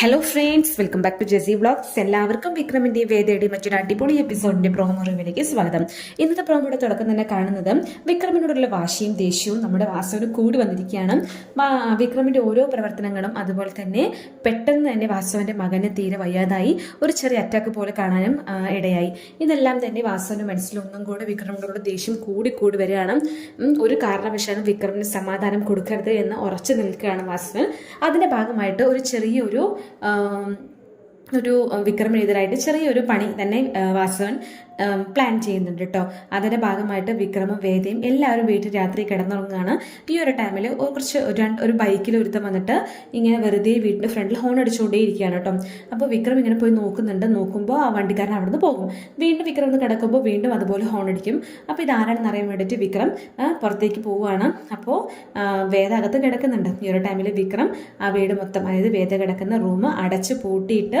Hello friends welcome back to Jessy vlogs എല്ലാവർക്കും വിക്രമിന്റെ വേദയുടെ മറ്റൊരു അടിപൊളി എപ്പിസോഡിന്റെ പ്രോമോ റിവ്യൂലേക്ക് സ്വാഗതം. ഇന്നത്തെ പ്രോമോയുടെ തുടക്കം തന്നെ കാണുന്നത് വിക്രമിനോടുള്ള വാശിയും ദേഷ്യവും നമ്മുടെ വാസുവിന് കൂടി വന്നിരിക്കുകയാണ്. വിക്രമിന്റെ ഓരോ പ്രവർത്തനങ്ങളും അതുപോലെ തന്നെ പെട്ടെന്ന് തന്നെ വാസുവിന്റെ മകന് തീരെ വയ്യാതായി ഒരു ചെറിയ അറ്റാക്ക് പോലെ കാണാനും ഇടയായി. ഇതെല്ലാം തന്നെ വാസുവിന്റെ മനസ്സിലൊന്നും കൂടെ വിക്രമിനോടുള്ള ദേഷ്യം കൂടി കൂടി വരികയാണ്. ഒരു കാരണവശാലും വിക്രമിന് സമാധാനം കൊടുക്കരുത് എന്ന് ഉറച്ചു നിൽക്കുകയാണ് വാസുവൻ. അതിന്റെ ഭാഗമായിട്ട് ഒരു ചെറിയൊരു ഒരു വിക്രമിനെതിരായിട്ട് ചെറിയൊരു പണി തന്നെ വാസവൻ പ്ലാൻ ചെയ്യുന്നുണ്ട് കേട്ടോ അതിന്റെ ഭാഗമായിട്ട് വിക്രമും വേദയും എല്ലാവരും വീട്ടിൽ രാത്രി കിടന്നുറങ്ങുകയാണ് ഈ ഒരു ടൈമിൽ കുറച്ച് ഒരു ബൈക്കിൽ ഒരുത്തം വന്നിട്ട് ഇങ്ങനെ വെറുതെ വീടിന്റെ ഫ്രണ്ടിൽ ഹോൺ അടിച്ചുകൊണ്ടേ ഇരിക്കുകയാണ് കേട്ടോ അപ്പോൾ വിക്രം ഇങ്ങനെ പോയി നോക്കുന്നുണ്ട്. നോക്കുമ്പോൾ ആ വണ്ടിക്കാരൻ അവിടുന്ന് പോകും. വീണ്ടും വിക്രം ഒന്ന് കിടക്കുമ്പോൾ വീണ്ടും അതുപോലെ ഹോൺ അടിക്കും. അപ്പോൾ ഇത് ആരാണെന്ന് അറിയാൻ വേണ്ടിയിട്ട് വിക്രം പുറത്തേക്ക് പോവുകയാണ്. അപ്പോൾ വേദ അകത്ത് കിടക്കുന്നുണ്ട്. ഈ ഒരു ടൈമിൽ വിക്രം ആ വീട് മൊത്തം അതായത് വേദ കിടക്കുന്ന റൂം അടച്ച് പൂട്ടിയിട്ട്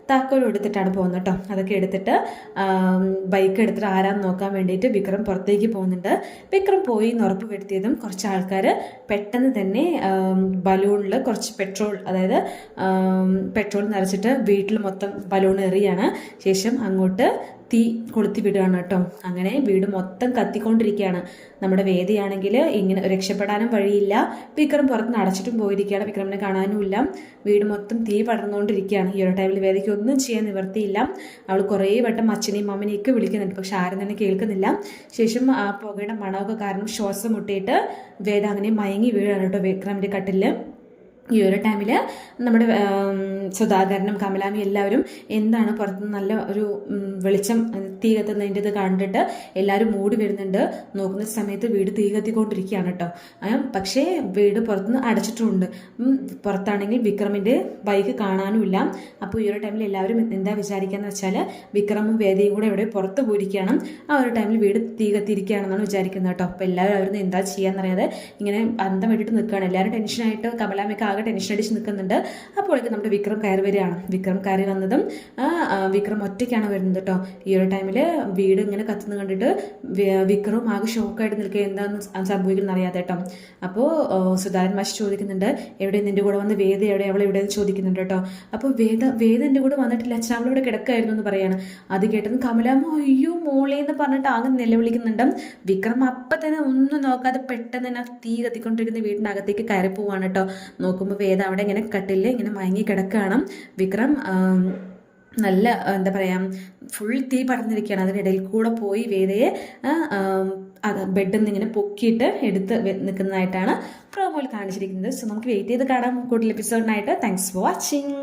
താക്കോൽ എടുത്തിട്ടാണ് പോകുന്നത് കേട്ടോ. അതൊക്കെ എടുത്തിട്ട് ബൈക്ക് എടുത്തിട്ട് ആരാന്ന് നോക്കാൻ വേണ്ടിയിട്ട് വിക്രം പുറത്തേക്ക് പോകുന്നുണ്ട്. വിക്രം പോയി എന്ന് ഉറപ്പ് വരുത്തിയതും കുറച്ച് ആൾക്കാർ പെട്ടെന്ന് തന്നെ ബലൂണിൽ കുറച്ച് പെട്രോൾ അതായത് പെട്രോൾ നിറച്ചിട്ട് വീട്ടിൽ മൊത്തം ബലൂൺ എറിയാണ്. ശേഷം അങ്ങോട്ട് തീ കൊളുത്തി വിടുകയാണ് കേട്ടോ. അങ്ങനെ വീട് മൊത്തം കത്തിക്കൊണ്ടിരിക്കുകയാണ്. നമ്മുടെ വേദിയാണെങ്കിൽ ഇങ്ങനെ രക്ഷപ്പെടാനും വഴിയില്ല. വിക്രം പുറത്ത് നടച്ചിട്ടും പോയിരിക്കുകയാണ്. വിക്രമിനെ കാണാനുമില്ല. വീട് മൊത്തം തീ പടർന്നുകൊണ്ടിരിക്കുകയാണ്. ഈ ഒരു ടൈമിൽ വേദിക്ക് ഒന്നും ചെയ്യാൻ നിവർത്തിയില്ല. അവൾ കുറേ വട്ടം അച്ഛനെയും അമ്മനെയൊക്കെ വിളിക്കുന്നുണ്ട്. പക്ഷെ ആരും തന്നെ കേൾക്കുന്നില്ല. ശേഷം ആ പുകയുടെ മണമൊക്കെ കാരണം ശ്വാസം മുട്ടിയിട്ട് വേദ മയങ്ങി വീഴാണ് കേട്ടോ വിക്രമിന്റെ കട്ടിലിൽ ഈ ഒരു ടൈമിൽ നമ്മുടെ സുധാകരനും കമലാമി എല്ലാവരും എന്താണ് പുറത്ത് നല്ല ഒരു വെളിച്ചം തീ കത്തുന്നതിന്റെ ഇത് കണ്ടിട്ട് എല്ലാവരും മൂടി വരുന്നുണ്ട്. നോക്കുന്ന സമയത്ത് വീട് തീ കത്തിക്കൊണ്ടിരിക്കുകയാണ് കേട്ടോ പക്ഷേ വീട് പുറത്തുനിന്ന് അടച്ചിട്ടുണ്ട്. പുറത്താണെങ്കിൽ വിക്രമിന്റെ ബൈക്ക് കാണാനുമില്ല. അപ്പോൾ ഈ ഒരു ടൈമിൽ എല്ലാവരും എന്താ വിചാരിക്കുകയെന്ന് വെച്ചാൽ വിക്രമും വേദയും കൂടെ ഇവിടെ പുറത്ത് പോയിരിക്കുകയാണ്. ആ ഒരു ടൈമിൽ വീട് തീ കത്തിയിരിക്കുകയാണെന്നാണ് വിചാരിക്കുന്നത് കേട്ടോ അപ്പോൾ എല്ലാവരും അവരുന്ന് എന്താ ചെയ്യാന്നറിയാതെ ഇങ്ങനെ അന്തം വിട്ടിട്ട് നിൽക്കുകയാണ്. എല്ലാവരും ടെൻഷനായിട്ട് കമലാമയൊക്കെ ആകെ ടെൻഷൻ അടിച്ച് നിൽക്കുന്നുണ്ട്. അപ്പോഴേക്ക് നമ്മുടെ വിക്രം കയറി വരികയാണ്. വിക്രം കയറി വന്നതും വിക്രം ഒറ്റയ്ക്കാണ് വരുന്നത് കേട്ടോ. ഈ ഒരു ടൈമിൽ വീട് ഇങ്ങനെ കത്തുന്നത് കണ്ടിട്ട് വിക്രവും ആകെ ഷോക്കായിട്ട് നിൽക്കുക എന്താണെന്ന് സംഭവിക്കുന്നത് അറിയാതെ കേട്ടോ. അപ്പോൾ സുധാരൻ മാഷ് ചോദിക്കുന്നുണ്ട് എവിടെ നിന്റെ കൂടെ വന്ന് വേദ എവിടെ? അവൾ എവിടെ ചോദിക്കുന്നുണ്ട് കേട്ടോ. അപ്പോൾ വേദ വേദ എന്റെ കൂടെ വന്നിട്ടില്ല. അച്ഛൻ അവളിവിടെ കിടക്കായിരുന്നു എന്ന് പറയാണ്. അത് കേട്ടത് കമലാമ്മ അയ്യോ മോളെ എന്ന് പറഞ്ഞിട്ട് ആകെ നിലവിളിക്കുന്നുണ്ട്. വിക്രം അപ്പം തന്നെ ഒന്നും നോക്കാതെ പെട്ടെന്ന് തന്നെ തീ വീടിന്റെ അകത്തേക്ക് കയറി പോവാണ് കേട്ടോ. നോക്കുമ്പോൾ വേദ അവിടെ ഇങ്ങനെ കട്ടിൽ ഇങ്ങനെ മയങ്ങി കിടക്കുകയാണ് വിക്രം നല്ല എന്താ പറയുക ഫുൾ തീ പടർന്നിരിക്കുകയാണ് അതിനിടയിൽ കൂടെ പോയി വേദയെ അത് ബെഡിൽ നിന്ന് ഇങ്ങനെ പൊക്കിയിട്ട് എടുത്ത് നിൽക്കുന്നതായിട്ടാണ് പ്രോമോയിൽ കാണിച്ചിരിക്കുന്നത്. സോ നമുക്ക് വെയിറ്റ് ചെയ്ത് കാണാം കൂടുതൽ എപ്പിസോഡിനായിട്ട് താങ്ക്സ് ഫോർ വാച്ചിങ്